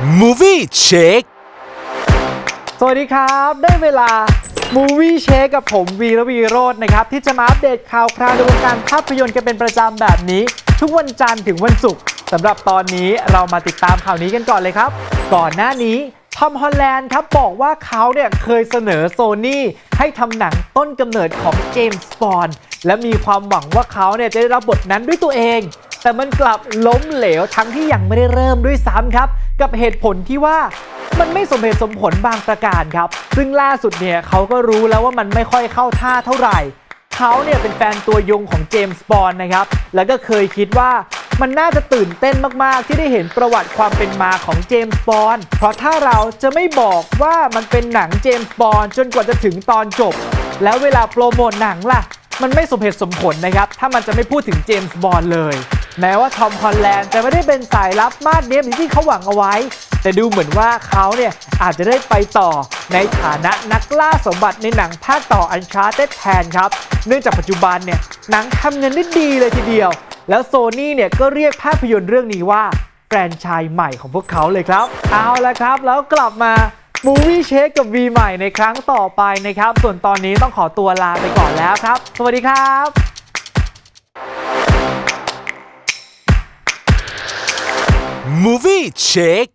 Movie Check สวัสดีครับ ได้เวลา Movie Check กับผมวีระวีโรจน์นะครับ ที่จะมาอัปเดตข่าวคราวในวงการภาพยนตร์กันเป็นประจำแบบนี้ ทุกวันจันทร์ถึงวันศุกร์สำหรับตอนนี้เรามาติดตามข่าวนี้กันก่อนเลยครับ ก่อนหน้านี้ ทอมฮอลแลนด์ครับบอกว่าเขาเนี่ยเคยเสนอโซนี่ให้ทำหนังต้นกำเนิดของเจมส์บอนด์และมีความหวังว่าเขาเนี่ยจะได้รับบทนั้นด้วยตัวเอง แต่มันกลับล้มเหลวทั้งที่ยังไม่ได้เริ่มด้วยซ้ำครับ กับเหตุผลที่ว่ามันไม่สมเหตุสมผลบางประการครับ ซึ่งล่าสุดเนี่ยเขาก็รู้แล้วว่ามันไม่ค่อยเข้าท่าเท่าไหร่ เขาเนี่ยเป็นแฟนตัวยงของเจมส์บอนด์นะครับ แล้วก็เคยคิดว่า มันน่าจะตื่นเต้นมากๆ ที่ได้เห็นประวัติความเป็นมาของเจมส์บอนด์เพราะถ้าเราจะไม่บอกว่ามันเป็นหนังเจมส์บอนด์จนกว่าจะถึงตอนจบ แล้วเวลาโปรโมทหนังล่ะ มันไม่สมเหตุสมผลนะครับ ถ้ามันจะไม่พูดถึงเจมส์บอนด์เลย แม้ว่าทอมฮอลแลนด์จะไม่ได้เป็นสายลับมาดเนียมอย่างที่เขาหวังเอาไว้ แต่ดูเหมือนว่าเขาเนี่ยอาจจะได้ไปต่อในฐานะนักล่าสมบัติในหนังภาคต่ออันชาร์เต็ดแทนครับ เนื่องจากปัจจุบันเนี่ยหนังทำเงินได้ดีเลยทีเดียว แล้วโซนี่เนี่ยก็เรียกภาพยนตร์เรื่องนี้ว่าแฟรนไชส์ใหม่ของพวกเขาเลยครับ เอาละครับ แล้วกลับมามูวี่เชคกับ V ใหม่ในครั้งต่อไปนะครับ ส่วนตอนนี้ต้องขอตัวลาไปก่อนแล้วครับ สวัสดีครับ Movie Check